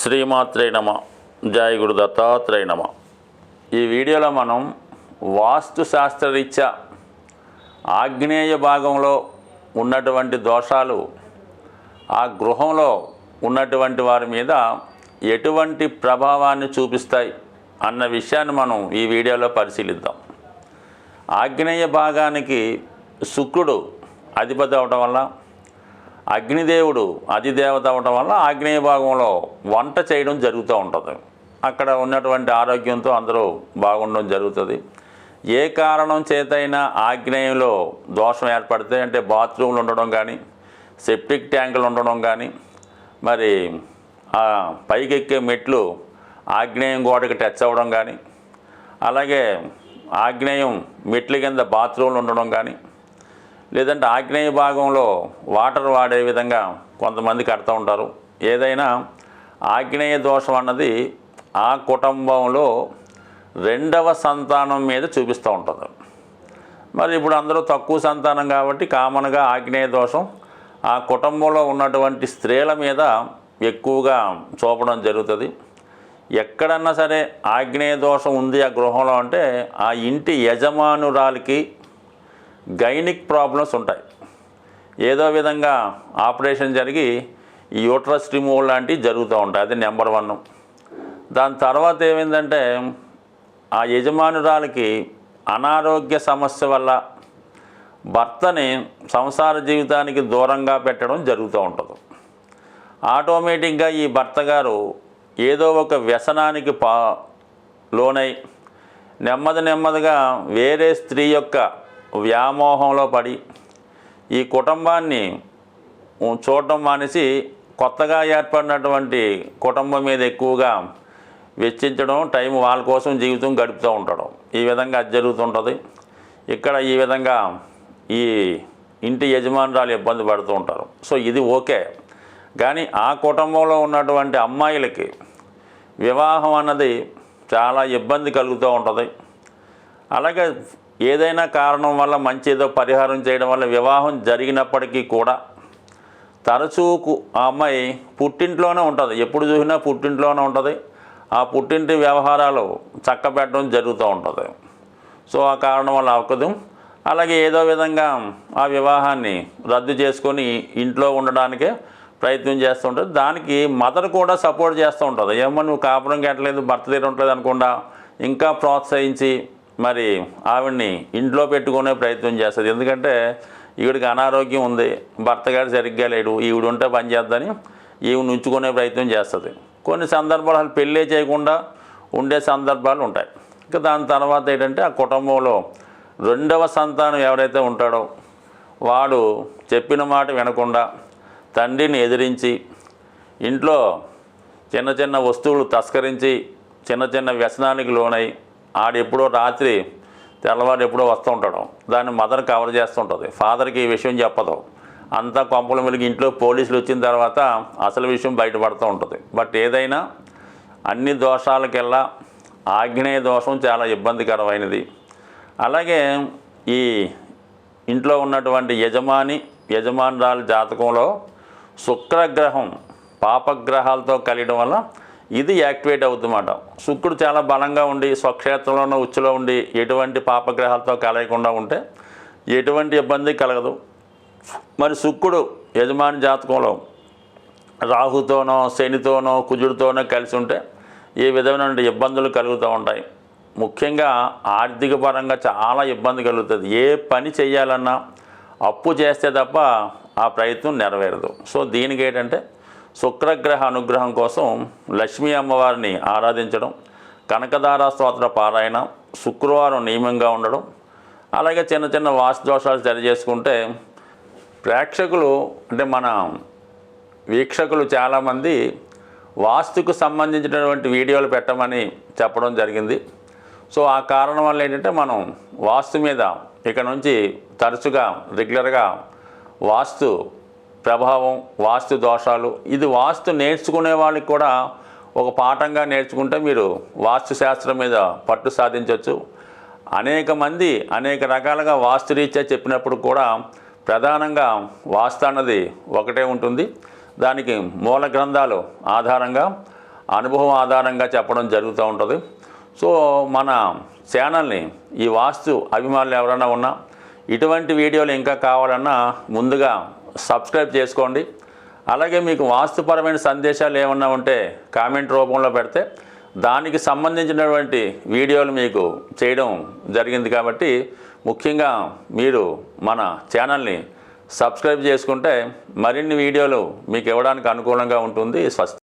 శ్రీమాత్రే నమ. జయ గురు దత్తాత్రేయ నమ. ఈ వీడియోలో మనం వాస్తు శాస్త్రరీత్యా ఆగ్నేయ భాగంలో ఉన్నటువంటి దోషాలు ఆ గృహంలో ఉన్నటువంటి వారి మీద ఎటువంటి ప్రభావాన్ని చూపిస్తాయి అన్న విషయాన్ని మనం ఈ వీడియోలో పరిశీలిద్దాం. ఆగ్నేయ భాగానికి శుక్రుడు అధిపతి అవడం వల్ల అగ్నిదేవుడు అధిదేవత అవటం వల్ల ఆగ్నేయ భాగంలో వంట చేయడం జరుగుతూ ఉంటుంది. అక్కడ ఉన్నటువంటి ఆరోగ్యంతో అందరూ బాగుండడం జరుగుతుంది. ఏ కారణం చేతైనా ఆగ్నేయంలో దోషం ఏర్పడితే అంటే బాత్రూమ్లు ఉండడం కానీ సెప్టిక్ ట్యాంకులు ఉండడం కానీ మరి ఆ పైకెక్కే మెట్లు ఆగ్నేయం గోడకి టచ్ అవ్వడం కానీ అలాగే ఆగ్నేయం మెట్ల కింద బాత్రూమ్లు ఉండడం కానీ లేదంటే ఆగ్నేయ భాగంలో వాటర్ వాడే విధంగా కొంతమంది కడుతూ ఉంటారు. ఏదైనా ఆగ్నేయ దోషం అన్నది ఆ కుటుంబంలో రెండవ సంతానం మీద చూపిస్తూ ఉంటుంది. మరి ఇప్పుడు అందరూ తక్కువ సంతానం కాబట్టి కామన్గా ఆగ్నేయ దోషం ఆ కుటుంబంలో ఉన్నటువంటి స్త్రీల మీద ఎక్కువగా చూపడం జరుగుతుంది. ఎక్కడన్నా సరే ఆగ్నేయ దోషం ఉంది ఆ గృహంలో అంటే ఆ ఇంటి యజమానురాలికి గైనిక్ ప్రాబ్లమ్స్ ఉంటాయి. ఏదో విధంగా ఆపరేషన్ జరిగి ఈ యూట్రస్ రిమూవల్ లాంటివి జరుగుతూ ఉంటాయి. అది నెంబర్ వన్. దాని తర్వాత ఏమైందంటే ఆ యజమానురాలకి అనారోగ్య సమస్య వల్ల భర్తని సంసార జీవితానికి దూరంగా పెట్టడం జరుగుతూ ఉంటుంది. ఆటోమేటిక్గా ఈ భర్త గారు ఏదో ఒక వ్యసనానికి పా లోనై నెమ్మది నెమ్మదిగా వేరే స్త్రీ యొక్క వ్యామోహంలో పడి ఈ కుటుంబాన్ని చూడటం మానేసి కొత్తగా ఏర్పడినటువంటి కుటుంబం మీద ఎక్కువగా వెచ్చించడం టైం వాళ్ళ కోసం జీవితం గడుపుతూ ఉంటాడు ఈ విధంగా అది జరుగుతుంటుంది. ఇక్కడ ఈ విధంగా ఈ ఇంటి యజమానురాలు ఇబ్బంది పడుతూ ఉంటారు. సో ఇది ఓకే. కానీ ఆ కుటుంబంలో ఉన్నటువంటి అమ్మాయిలకి వివాహం అన్నది చాలా ఇబ్బంది కలుగుతూ ఉంటుంది. అలాగే ఏదైనా కారణం వల్ల మంచి ఏదో పరిహారం చేయడం వల్ల వివాహం జరిగినప్పటికీ కూడా తరచూ కు- ఆ అమ్మాయి పుట్టింట్లోనే ఉంటుంది. ఎప్పుడు చూసినా పుట్టింట్లోనే ఉంటుంది. ఆ పుట్టింటి వ్యవహారాలు చక్కబెట్టడం జరుగుతూ ఉంటుంది. సో ఆ కారణం వల్ల అవ్వదు అలాగే ఏదో విధంగా ఆ వివాహాన్ని రద్దు చేసుకొని ఇంట్లో ఉండడానికే ప్రయత్నం చేస్తూ ఉంటుంది. దానికి మదర్ కూడా సపోర్ట్ చేస్తూ ఉంటుంది. ఏమో నువ్వు కాపురం కట్టలేదు భర్త దగ్గర ఉండలేదు ఇంకా ప్రోత్సహించి మరి ఆవిడ్ని ఇంట్లో పెట్టుకునే ప్రయత్నం చేస్తుంది. ఎందుకంటే ఈవిడికి అనారోగ్యం ఉంది. భర్త గారు సరిగ్గా లేడు. ఈవిడ ఉంటే పని చేద్దని ఈవిని ఉంచుకునే ప్రయత్నం చేస్తుంది. కొన్ని సందర్భాలు అసలు పెళ్ళే చేయకుండా ఉండే సందర్భాలు ఉంటాయి. ఇంకా దాని తర్వాత ఏంటంటే ఆ కుటుంబంలో రెండవ సంతానం ఎవరైతే ఉంటాడో వాడు చెప్పిన మాట వినకుండా తండ్రిని ఎదిరించి ఇంట్లో చిన్న చిన్న వస్తువులు తస్కరించి చిన్న చిన్న వ్యసనానికి లోనై ఆడెప్పుడో రాత్రి తెల్లవారు ఎప్పుడో వస్తూ ఉంటాడు. దాన్ని మదర్ కవర్ చేస్తుంటుంది. ఫాదర్కి ఈ విషయం చెప్పదు. అంతా కొంపల మెలిగి ఇంట్లో పోలీసులు వచ్చిన తర్వాత అసలు విషయం బయటపడుతూ ఉంటుంది. బట్ ఏదైనా అన్ని దోషాలకెల్లా ఆగ్నేయ దోషం చాలా ఇబ్బందికరమైనది. అలాగే ఈ ఇంట్లో ఉన్నటువంటి యజమాని యజమానురాలు జాతకంలో శుక్రగ్రహం పాపగ్రహాలతో కలియడం వల్ల ఇది యాక్టివేట్ అవుతుందన్నమాట. శుక్రుడు చాలా బలంగా ఉండి స్వక్షేత్రంలోనూ ఉచ్చులో ఉండి ఎటువంటి పాపగ్రహాలతో కలయకుండా ఉంటే ఎటువంటి ఇబ్బంది కలగదు. మరి శుక్రుడు యజమాని జాతకంలో రాహుతోనో శనితోనో కుజుడితోనో కలిసి ఉంటే ఈ విధమైన ఇబ్బందులు కలుగుతూ ఉంటాయి. ముఖ్యంగా ఆర్థిక పరంగా చాలా ఇబ్బంది కలుగుతుంది. ఏ పని చేయాలన్నా అప్పు చేస్తే తప్ప ఆ ప్రయత్నం నెరవేరదు. సో దీనికి ఏంటంటే శుక్రగ్రహ అనుగ్రహం కోసం లక్ష్మీ అమ్మవారిని ఆరాధించడం కనకదార స్తోత్ర పారాయణ శుక్రవారం నియమంగా ఉండడం అలాగే చిన్న చిన్న వాస్తు దోషాలు సరి చేసుకుంటే ప్రేక్షకులు అంటే మన వీక్షకులు చాలామంది వాస్తుకు సంబంధించినటువంటి వీడియోలు పెట్టమని చెప్పడం జరిగింది. సో ఆ కారణం వల్ల ఏంటంటే మనం వాస్తు మీద ఇక నుంచి తరచుగా రెగ్యులర్గా వాస్తు ప్రభావం వాస్తు దోషాలు. ఇది వాస్తు నేర్చుకునే వాళ్ళకి కూడా ఒక పాఠంగా నేర్చుకుంటే మీరు వాస్తు శాస్త్రం మీద పట్టు సాధించవచ్చు అనేక మంది అనేక రకాలుగా వాస్తు రీత్యా చెప్పినప్పుడు కూడా ప్రధానంగా వాస్తు అన్నది ఒకటే ఉంటుంది. దానికి మూల గ్రంథాలు ఆధారంగా అనుభవం ఆధారంగా చెప్పడం జరుగుతూ ఉంటుంది. సో మన ఛానల్ని ఈ వాస్తు అభిమానులు ఎవరైనా ఉన్నా ఇటువంటి వీడియోలు ఇంకా కావాలన్నా ముందుగా సబ్స్క్రైబ్ చేసుకోండి. అలాగే మీకు వాస్తుపరమైన సందేశాలు ఏమన్నా ఉంటే కామెంట్ రూపంలో పెడితే దానికి సంబంధించినటువంటి వీడియోలు మీకు చేయడం జరిగింది కాబట్టి ముఖ్యంగా మీరు మన ఛానల్ని సబ్స్క్రైబ్ చేసుకుంటే మరిన్ని వీడియోలు మీకు ఇవ్వడానికి అనుకూలంగా ఉంటుంది. స్వస్తి